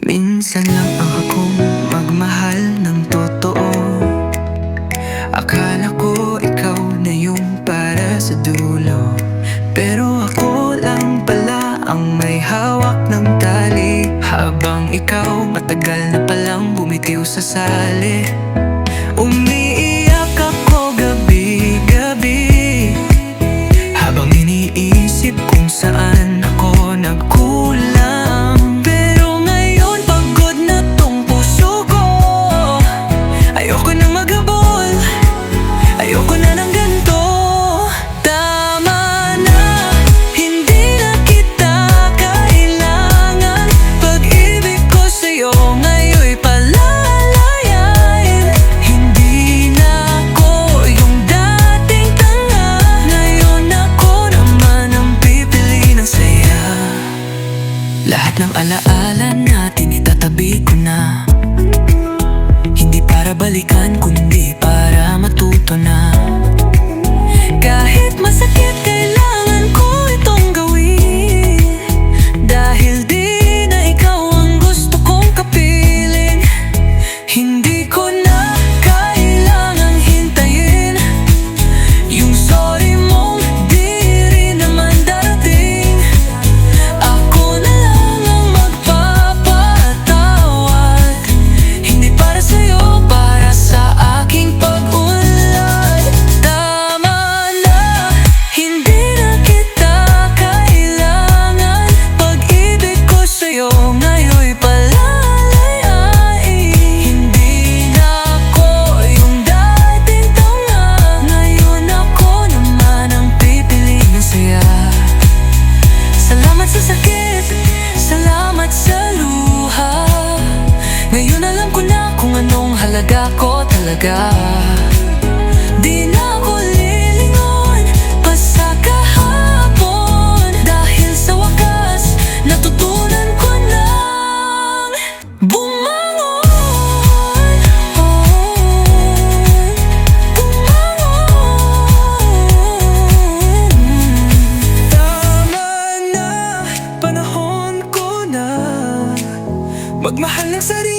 Minsan lang akong magmahal ng totoo. Akala ko ikaw na yung para sa dulo. Pero ako lang pala ang may hawak ng tali. Habang ikaw matagal na palang bumitiw sa sali. Umiiyak ng alaala natin itatabi ko na. Hindi para balikan kundi para halaga ko talaga. Di na ako lilingon pa kahapon. Dahil sa wakas, natutunan ko nang bumangon Bumangon. Tama na, panahon ko na. Magmahal ng sarili,